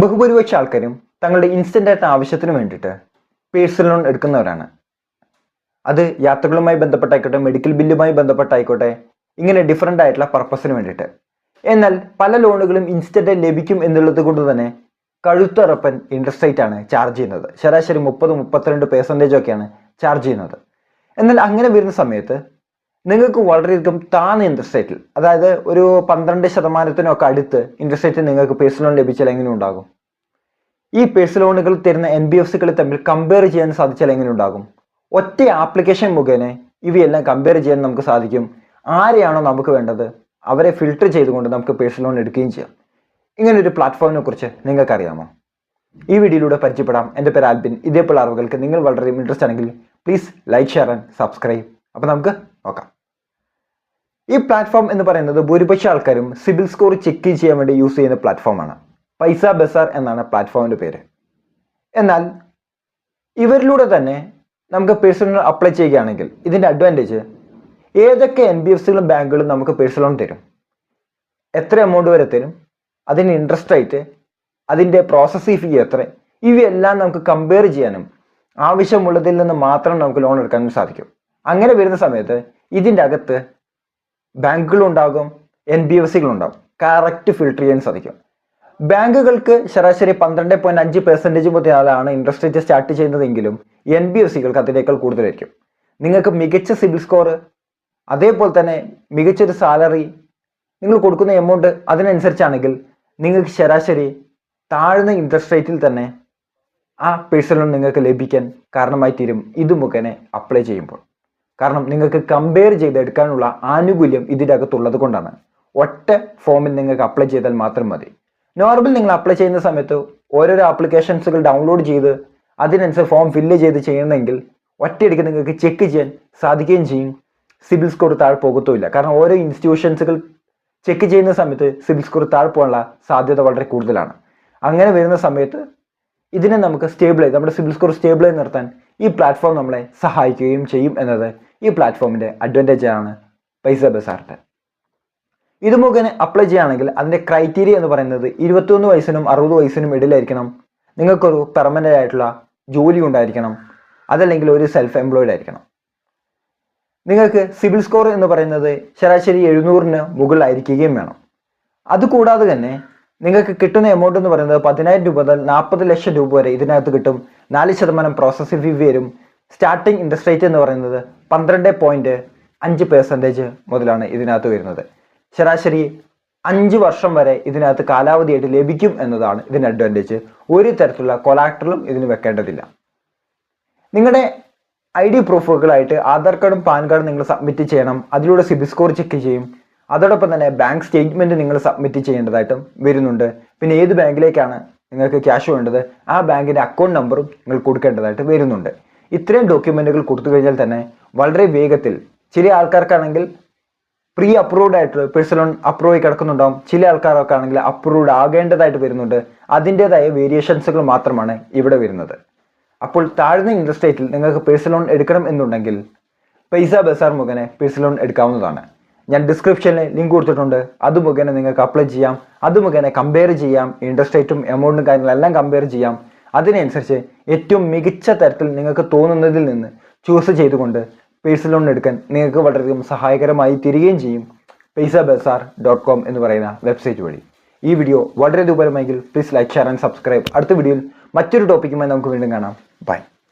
ബഹുഭൂരിപക്ഷ ആൾക്കാരും തങ്ങളുടെ ഇൻസ്റ്റന്റ് ആയിട്ട് ആവശ്യത്തിന് വേണ്ടിയിട്ട് പേഴ്സണൽ ലോൺ എടുക്കുന്നവരാണ്. അത് യാത്രകളുമായി ബന്ധപ്പെട്ടായിക്കോട്ടെ മെഡിക്കൽ ബില്ലുമായി ബന്ധപ്പെട്ടായിക്കോട്ടെ ഇങ്ങനെ ഡിഫറെന്റ് ആയിട്ടുള്ള പർപ്പസിന് വേണ്ടിയിട്ട്. എന്നാൽ പല ലോണുകളും ഇൻസ്റ്റന്റ് ലഭിക്കും എന്നുള്ളത് കൊണ്ട് തന്നെ കഴുത്തറപ്പൻ ഇൻട്രസ്റ്റ് റേറ്റ് ആണ് ചാർജ് ചെയ്യുന്നത്. ശരാശരി മുപ്പത് മുപ്പത്തിരണ്ട് പെർസെന്റേജ് ഒക്കെയാണ് ചാർജ് ചെയ്യുന്നത്. എന്നാൽ അങ്ങനെ വരുന്ന സമയത്ത് നിങ്ങൾക്ക് വളരെയധികം താന്ന ഇൻട്രസ്റ്റ് റേറ്റിൽ അതായത് ഒരു പന്ത്രണ്ട് ശതമാനത്തിനൊക്കെ അടുത്ത് ഇൻട്രസ്റ്റ് റേറ്റ് നിങ്ങൾക്ക് പേഴ്സണൽ ലോൺ ലഭിച്ചാൽ എങ്ങനെ ഉണ്ടാകും? ഈ പേഴ്സണൽ ലോണുകൾ തരുന്ന എൻ ബി എഫ് സികൾ തമ്മിൽ കമ്പയർ ചെയ്യാൻ സാധിച്ചാൽ എങ്ങനെ ഉണ്ടാകും? ഒറ്റ ആപ്ലിക്കേഷൻ മുഖേന ഇവയെല്ലാം കമ്പയർ ചെയ്യാൻ നമുക്ക് സാധിക്കും. ആരെയാണോ നമുക്ക് വേണ്ടത്? അവരെ ഫിൽട്ടർ ചെയ്തുകൊണ്ട് നമുക്ക് പേഴ്സണൽ ലോൺ എടുക്കുകയും ചെയ്യാം. ഇങ്ങനെ ഒരു പ്ലാറ്റ്ഫോമിനെ കുറിച്ച് നിങ്ങൾക്കറിയാമോ? ഈ വീഡിയോയിലൂടെ പരിചയപ്പെടാം. എന്റെ പേര് ആൽബിൻ. ഇതേപോലെ അറിവുകൾക്ക് നിങ്ങൾ വളരെ ഇൻട്രസ്റ്റ് ആണെങ്കിൽ please like share and subscribe അപ്പോൾ നമുക്ക് നോക്കാം. ഈ പ്ലാറ്റ്ഫോം എന്ന് പറയുന്നത് ഭൂരിപക്ഷ ആൾക്കാരും സിബിൽ സ്കോർ ചെക്ക് ചെയ്യാൻ വേണ്ടി യൂസ് ചെയ്യുന്ന പ്ലാറ്റ്ഫോമാണ് പൈസ ബസാർ എന്നാണ് പ്ലാറ്റ്ഫോമിന്റെ പേര്. എന്നാൽ ഇവരിലൂടെ തന്നെ നമുക്ക് പേഴ്സണൽ ലോൺ അപ്ലൈ ചെയ്യുകയാണെങ്കിൽ ഇതിന്റെ അഡ്വാന്റേജ് ഏതൊക്കെ എൻ ബി എഫ് സികളും ബാങ്കുകളും നമുക്ക് പേഴ്സണൽ ലോൺ തരും? എത്ര എമൗണ്ട് വരെ തരും? അതിന് ഇൻട്രസ്റ്റ് റേറ്റ് അതിന്റെ പ്രോസസ്സിംഗ് ഫീ എത്ര? ഇവയെല്ലാം നമുക്ക് കമ്പയർ ചെയ്യാനും ആവശ്യമുള്ളതിൽ നിന്ന് മാത്രം നമുക്ക് ലോൺ എടുക്കാനും സാധിക്കും. അങ്ങനെ വരുന്ന സമയത്ത് ഇതിന്റെ അകത്ത് ബാങ്കുകളുണ്ടാകും എൻ ബി എഫ് സികളുണ്ടാകും കറക്റ്റ് ഫിൽട്ടർ ചെയ്യാൻ സാധിക്കും. ബാങ്കുകൾക്ക് ശരാശരി പന്ത്രണ്ട് പോയിന്റ് അഞ്ച് പെർസെന്റേജ് മുതലാണ് ഇൻട്രസ്റ്റ് റേറ്റ് സ്റ്റാർട്ട് ചെയ്യുന്നതെങ്കിലും എൻ ബി എഫ് സികൾക്ക് അതിനേക്കാൾ കൂടുതലായിരിക്കും. നിങ്ങൾക്ക് മികച്ച സിബിൽ സ്കോർ അതേപോലെ തന്നെ മികച്ചൊരു സാലറി നിങ്ങൾ കൊടുക്കുന്ന എമൗണ്ട് അതിനനുസരിച്ചാണെങ്കിൽ നിങ്ങൾക്ക് ശരാശരി താഴ്ന്ന ഇൻട്രസ്റ്റ് റേറ്റിൽ തന്നെ ആ പേഴ്സണൽ ലോൺ നിങ്ങൾക്ക് ലഭിക്കാൻ കാരണമായി തീരും ഇത് മുഖേന അപ്ലൈ ചെയ്യുമ്പോൾ. കാരണം നിങ്ങൾക്ക് കമ്പയർ ചെയ്തെടുക്കാനുള്ള ആനുകൂല്യം ഇതിന്റെ അകത്തുള്ളത് കൊണ്ടാണ്. ഒറ്റ ഫോമിൽ നിങ്ങൾക്ക് അപ്ലൈ ചെയ്താൽ മാത്രം മതി. നോർമൽ നിങ്ങൾ അപ്ലൈ ചെയ്യുന്ന സമയത്ത് ഓരോരോ ആപ്ലിക്കേഷൻസുകൾ ഡൗൺലോഡ് ചെയ്ത് അതിനനുസരിച്ച് ഫോം ഫില്ല് ചെയ്ത് ചെയ്യുന്നെങ്കിൽ ഒറ്റയടിക്ക് നിങ്ങൾക്ക് ചെക്ക് ചെയ്യാൻ സാധിക്കുകയും ചെയ്യും. സിബിൽ സ്കോർ താഴെ പോകത്തുമില്ല. കാരണം ഓരോ ഇൻസ്റ്റിറ്റ്യൂഷൻസുകൾ ചെക്ക് ചെയ്യുന്ന സമയത്ത് സിബിൽ സ്കോർ താഴെ പോകാനുള്ള സാധ്യത വളരെ കൂടുതലാണ്. അങ്ങനെ വരുന്ന സമയത്ത് ഇതിനെ നമുക്ക് സ്റ്റേബിളായി നമ്മുടെ സിബിൽ സ്കോർ സ്റ്റേബിളായി നിർത്താൻ ഈ പ്ലാറ്റ്ഫോം നമ്മളെ സഹായിക്കുകയും ചെയ്യും എന്നത് ഈ പ്ലാറ്റ്ഫോമിന്റെ അഡ്വാന്റേജ് ആണ് പൈസ ബസാറിന്റെ ഇത് മുഖേന അപ്ലൈ ചെയ്യുകയാണെങ്കിൽ അതിന്റെ ക്രൈറ്റീരിയ എന്ന് പറയുന്നത് ഇരുപത്തൊന്ന് വയസ്സിനും അറുപത് വയസ്സിനും ഇടയിലായിരിക്കണം. നിങ്ങൾക്കൊരു പെർമനന്റ് ആയിട്ടുള്ള ജോലി ഉണ്ടായിരിക്കണം. അതല്ലെങ്കിൽ ഒരു സെൽഫ് എംപ്ലോയിഡ് ആയിരിക്കണം. നിങ്ങൾക്ക് സിവിൽ സ്കോർ എന്ന് പറയുന്നത് ശരാശരി എഴുന്നൂറിന് മുകളിലായിരിക്കുകയും വേണം. അതുകൂടാതെ തന്നെ നിങ്ങൾക്ക് കിട്ടുന്ന എമൗണ്ട് എന്ന് പറയുന്നത് പതിനായിരം രൂപ മുതൽ നാൽപ്പത് ലക്ഷം രൂപ വരെ ഇതിനകത്ത് കിട്ടും. നാല് ശതമാനം പ്രോസസ്സിംഗ് ഫീ വരും. സ്റ്റാർട്ടിംഗ് ഇൻട്രസ്റ്റ് റേറ്റ് എന്ന് പറയുന്നത് പന്ത്രണ്ട് പോയിന്റ് അഞ്ച് പെർസെന്റേജ് മുതലാണ് ഇതിനകത്ത് വരുന്നത്. ശരാശരി അഞ്ച് വർഷം വരെ ഇതിനകത്ത് കാലാവധിയായിട്ട് ലഭിക്കും എന്നതാണ് ഇതിന് അഡ്വാന്റേജ് ഒരു തരത്തിലുള്ള കൊലാക്ടറും ഇതിന് വെക്കേണ്ടതില്ല. നിങ്ങളുടെ ഐ ഡി പ്രൂഫുകളായിട്ട് ആധാർ കാർഡും പാൻ കാർഡും നിങ്ങൾ സബ്മിറ്റ് ചെയ്യണം. അതിലൂടെ സിബിൽ സ്കോർ ചെക്ക് ചെയ്യും. അതോടൊപ്പം തന്നെ ബാങ്ക് സ്റ്റേറ്റ്മെന്റ് നിങ്ങൾ സബ്മിറ്റ് ചെയ്യേണ്ടതായിട്ടും വരുന്നുണ്ട്. പിന്നെ ഏത് ബാങ്കിലേക്കാണ് നിങ്ങൾക്ക് ക്യാഷ് വേണ്ടത്? ആ ബാങ്കിന്റെ അക്കൗണ്ട് നമ്പറും നിങ്ങൾ കൊടുക്കേണ്ടതായിട്ട് വരുന്നുണ്ട്. ഇത്രയും ഡോക്യുമെന്റുകൾ കൊടുത്തു കഴിഞ്ഞാൽ തന്നെ വളരെ വേഗത്തിൽ ചില ആൾക്കാർക്കാണെങ്കിൽ പ്രീ അപ്രൂവ്ഡ് ആയിട്ട് പേഴ്സണൽ ലോൺ അപ്രൂവ് കിടക്കുന്നുണ്ടാവും. ചില ആൾക്കാരൊക്കെ ആണെങ്കിൽ അപ്രൂവ്ഡ് ആകേണ്ടതായിട്ട് വരുന്നുണ്ട്. അതിന്റെതായ വേരിയേഷൻസുകൾ മാത്രമാണ് ഇവിടെ വരുന്നത്. അപ്പോൾ താഴ്ന്ന ഇൻട്രസ്റ്റ് റേറ്റിൽ നിങ്ങൾക്ക് പേഴ്സണൽ ലോൺ എടുക്കണം എന്നുണ്ടെങ്കിൽ പൈസ ബസാർ മുഖേന പേഴ്സണൽ ലോൺ എടുക്കാവുന്നതാണ്. ഞാൻ ഡിസ്ക്രിപ്ഷനിൽ ലിങ്ക് കൊടുത്തിട്ടുണ്ട്. അത് മുഖേന നിങ്ങൾക്ക് അപ്ലൈ ചെയ്യാം. അത് മുഖേന കമ്പയർ ചെയ്യാം. ഇൻട്രസ്റ്റ് റേറ്റും എമൗണ്ടും കാര്യങ്ങളെല്ലാം കമ്പയർ ചെയ്യാം. അതിനനുസരിച്ച് ഏറ്റവും മികച്ച തരത്തിൽ നിങ്ങൾക്ക് തോന്നുന്നതിൽ നിന്ന് ചൂസ് ചെയ്തുകൊണ്ട് പേഴ്സണൽ ലോൺ എടുക്കാൻ നിങ്ങൾക്ക് വളരെയധികം സഹായകരമായി തീരുകയും ചെയ്യും. പൈസ ബസാർ ഡോട്ട് കോം എന്ന് പറയുന്ന വെബ്സൈറ്റ് വഴി. ഈ വീഡിയോ വളരെ ഉപകാരമായെങ്കിൽ please like share and subscribe അടുത്ത വീഡിയോയിൽ മറ്റൊരു ടോപ്പിക്കുമായി നമുക്ക് വീണ്ടും കാണാം. ബൈ